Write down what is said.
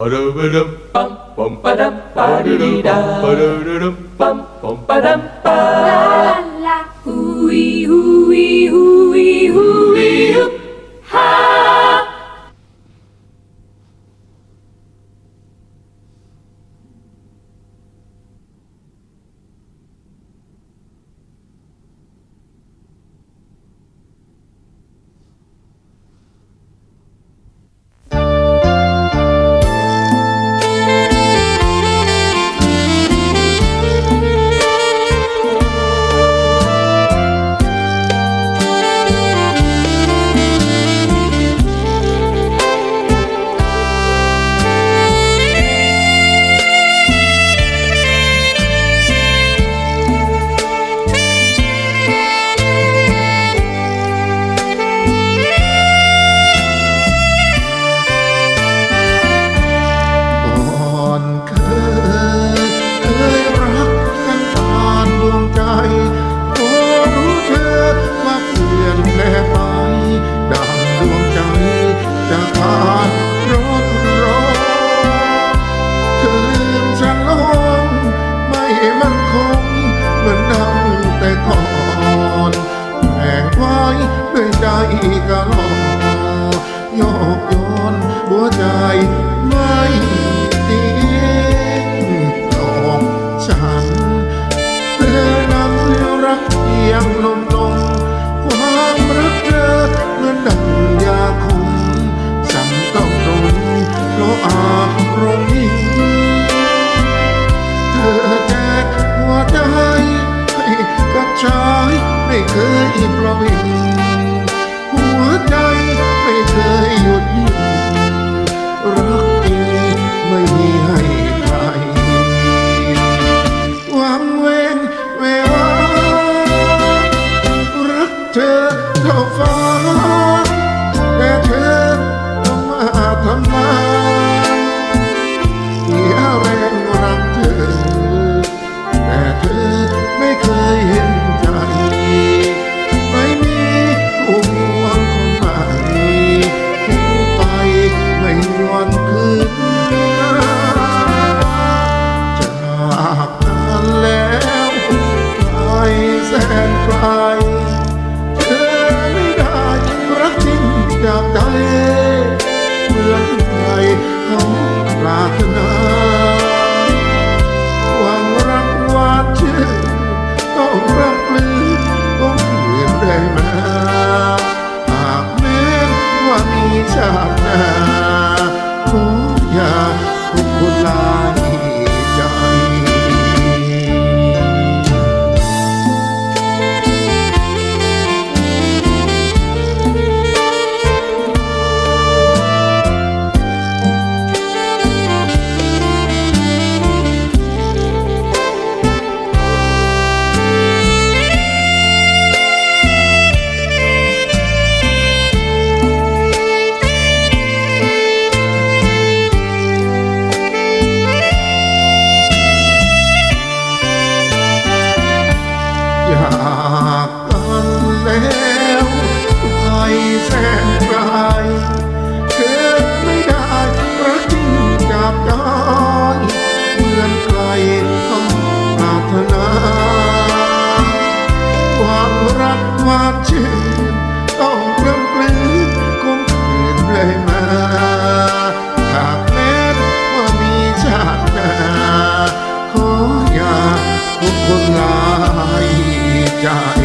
Ba-da-ba-dum-bum, bum-ba-dum, ba-da-dee-da. Ba-da-da-dum-bum, bum-ba-dum-bum. ไว้ด้วยใจกะลอกยอกย้อนหัวใจไม่ดีหอกฉันเธอนำเรื่องรักเพียงลมลมความรักเธอเหมือนดังยาคมฉันต้องรุนเพราะอา คืออินรวิ and cry. ลายใจ